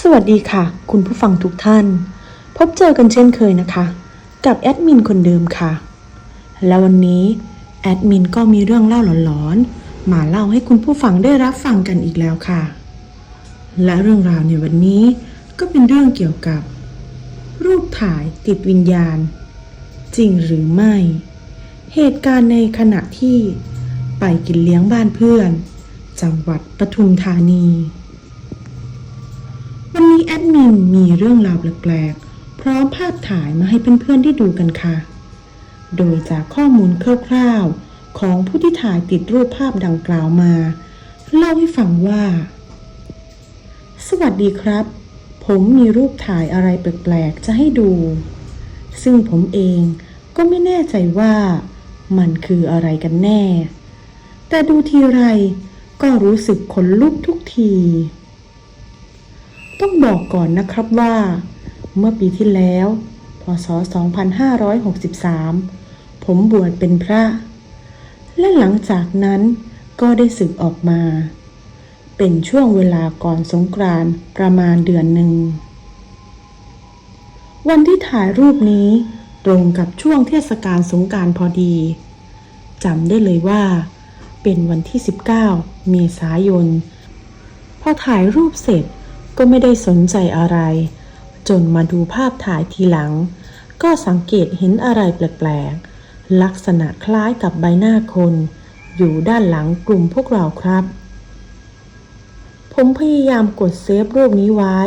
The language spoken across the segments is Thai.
สวัสดีค่ะ คุณผู้ฟังทุกท่าน พบเจอกันเช่นเคยนะคะ กับแอดมินคนเดิมค่ะ และวันนี้แอดมินก็มีเรื่องเล่าหลอนๆ มาเล่าให้คุณผู้ฟังได้รับฟังกันอีกแล้วค่ะ และเรื่องราวในวันนี้ก็เป็นเรื่องเกี่ยวกับ รูปถ่ายติดวิญญาณ จริงหรือไม่ เหตุการณ์ในขณะที่ไปกินเลี้ยงบ้านเพื่อน จังหวัดปทุมธานี แอดมินมีเรื่องราวแปลกๆ พร้อมภาพถ่ายมาให้เพื่อนๆ ได้ดูกันค่ะ โดยจากข้อมูลคร่าวๆ ของผู้ที่ถ่ายติดรูปภาพดังกล่าวมา เล่าให้ฟังว่า สวัสดีครับ ผมมีรูปถ่ายอะไรแปลกๆ จะให้ดู ซึ่งผมเองก็ไม่แน่ใจว่ามันคืออะไรกันแน่ แต่ดูทีไรก็รู้สึกขนลุกทุกที ต้องบอกก่อนนะครับว่า เมื่อปีที่แล้ว พศ 2563 ผมบวชเป็นพระ และหลังจากนั้นก็ได้สึกออกมา เป็นช่วงเวลาก่อนสงกรานต์ประมาณเดือนหนึ่ง วันที่ถ่ายรูปนี้ตรงกับช่วงเทศกาลสงกรารพอดีจำได้เลยว่า เป็นวันที่ 19 เมษายน พอถ่ายรูปเสร็จ ก็ไม่ได้สนใจอะไร จนมาดูภาพถ่ายทีหลัง ก็สังเกตเห็นอะไรแปลกๆ ลักษณะคล้ายกับใบหน้าคน อยู่ด้านหลังกลุ่มพวกเราครับ ผมพยายามกดเซฟรูปนี้ไว้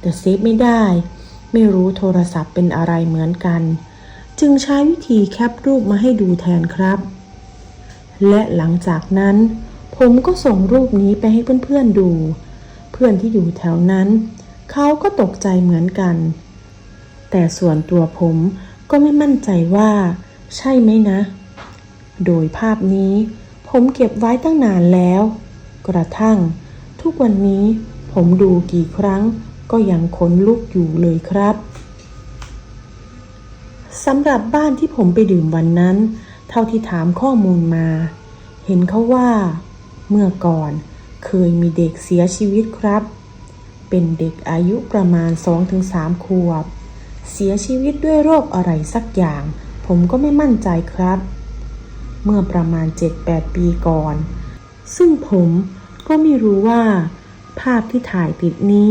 แต่เซฟไม่ได้ ไม่รู้โทรศัพท์เป็นอะไรเหมือนกัน จึงใช้วิธีแคปรูปมาให้ดูแทนครับ และหลังจากนั้น ผมก็ส่งรูปนี้ไปให้เพื่อนๆดู พื่อนที่อยู่แถวนั้น เขาก็ตกใจเหมือนกัน แต่ส่วนตัวผมก็ไม่มั่นใจว่า ใช่ไหมนะ โดยภาพนี้ผมเก็บไว้ตั้งนานแล้ว กระทั่ง ทุกวันนี้ผมดูกี่ครั้งก็ยังขนลุกอยู่เลยครับสำหรับบ้านที่ผมไปดื่มวันนั้น เท่าที่ถามข้อมูลมา เห็นเขาว่า เมื่อก่อน เคยมีเด็กเสียชีวิตครับ เป็นเด็กอายุประมาณ 2-3 ขวบ เสียชีวิตด้วยโรคอะไรสักอย่าง ผมก็ไม่มั่นใจครับ เมื่อประมาณ 7-8 ปีก่อน ซึ่งผมก็ไม่รู้ว่า ภาพที่ถ่ายติดนี้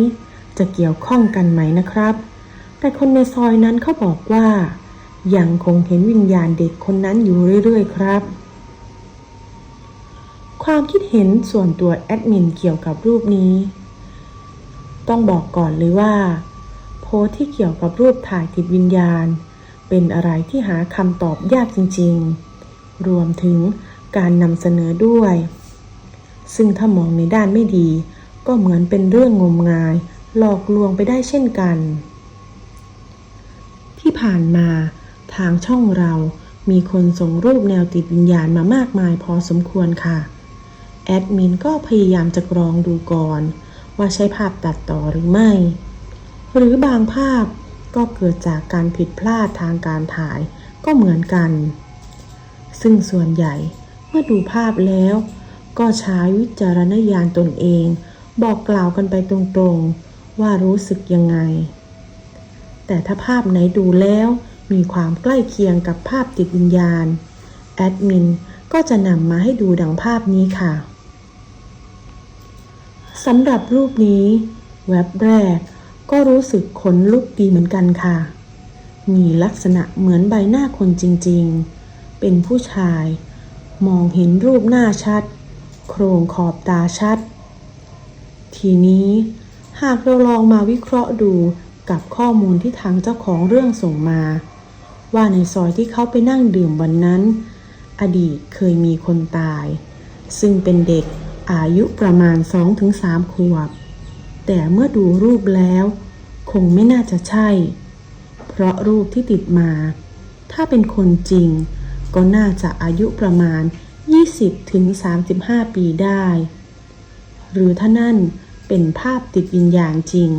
จะเกี่ยวข้องกันไหมนะครับ แต่คนในซอยนั้นเขาบอกว่ายังคงเห็นวิญญาณเด็กคนนั้นอยู่เรื่อยๆ ครับ ความคิดเห็นส่วนตัวแอดมินเกี่ยวกับรูปนี้ ต้องบอกก่อนเลยว่า โพสที่เกี่ยวกับรูปถ่ายติดวิญญาณ เป็นอะไรที่หาคำตอบยากจริงๆ รวมถึงการนำเสนอด้วย ซึ่งถ้ามองในด้านไม่ดี ก็เหมือนเป็นเรื่องงมงาย หลอกลวงไปได้เช่นกัน ที่ผ่านมาทางช่องเรามีคนส่งรูปแนวติดวิญญาณมามากมายพอสมควรค่ะ แอดมินก็พยายามจะกรองดูก่อน ว่าใช้ภาพตัดต่อหรือไม่ หรือบางภาพก็เกิดจากการผิดพลาดทางการถ่ายก็เหมือนกัน ซึ่งส่วนใหญ่เมื่อดูภาพแล้ว ก็ใช้วิจารณญาณตนเอง บอกกล่าวกันไปตรงๆ ว่ารู้สึกยังไง แต่ถ้าภาพไหนดูแล้วมีความใกล้เคียงกับภาพติดวิญญาณ แอดมินก็จะนำมาให้ดูดังภาพนี้ค่ะ สำหรับรูปนี้ แว็บแรกก็รู้สึกขนลุกดีเหมือนกันค่ะ มีลักษณะเหมือนใบหน้าคนจริงๆ เป็นผู้ชาย มองเห็นรูปหน้าชัด โครงขอบตาชัด ทีนี้หากเราลองมาวิเคราะห์ดูกับข้อมูลที่ทางเจ้าของเรื่องส่งมา ว่าในซอยที่เขาไปนั่งดื่มวันนั้น อดีตเคยมีคนตาย ซึ่งเป็นเด็ก อายุประมาณ 2-3 ขวบ แต่เมื่อดูรูปแล้ว คงไม่น่าจะใช่ เพราะรูปที่ติดมา ถ้าเป็นคนจริง ก็น่าจะอายุประมาณ 20-35 ปีได้ หรือถ้านั่นเป็นภาพติดวิญญาณจริง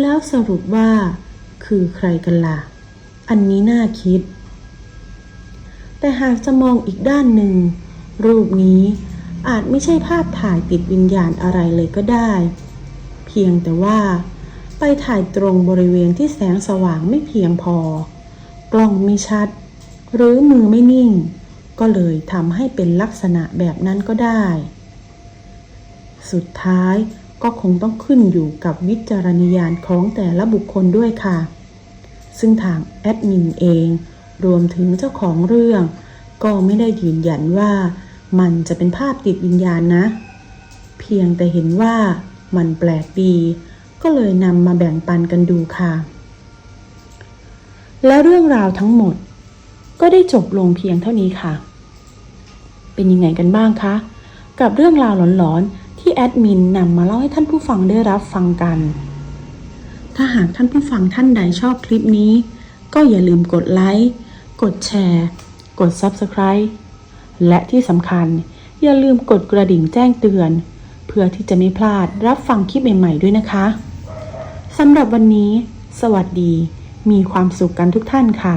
แล้วสรุปว่า คือใครกันล่ะ อันนี้น่าคิด แต่หากจะมองอีกด้านหนึ่ง รูปนี้ อาจไม่ใช่ภาพถ่ายติดวิญญาณอะไรเลยก็ได้ เพียงแต่ว่า ไปถ่ายตรงบริเวณที่แสงสว่างไม่เพียงพอ กล้องไม่ชัด หรือมือไม่นิ่ง ก็เลยทำให้เป็นลักษณะแบบนั้นก็ได้ สุดท้ายก็คงต้องขึ้นอยู่กับวิจารณญาณของแต่ละบุคคลด้วยค่ะ ซึ่งทางแอดมินเอง รวมถึงเจ้าของเรื่อง ก็ไม่ได้ยืนยันว่า มันจะเป็นภาพติดวิญญาณนะ เพียงแต่เห็นว่ามันแปลกดี ก็เลยนำมาแบ่งปันกันดูค่ะ และเรื่องราวทั้งหมด ก็ได้จบลงเพียงเท่านี้ค่ะ เป็นยังไงกันบ้างคะ กับเรื่องราวหลอนๆ ที่แอดมินนำมาเล่าให้ท่านผู้ฟังได้รับฟังกัน ถ้าหากท่านผู้ฟังท่านใดชอบคลิปนี้ ก็อย่าลืมกดไลค์ กดแชร์ กด Subscribe และที่สำคัญ อย่าลืมกดกระดิ่งแจ้งเตือน เพื่อที่จะไม่พลาดรับฟังคลิปใหม่ ๆ ด้วยนะคะสำหรับวันนี้ สวัสดี มีความสุขกันทุกท่านค่ะ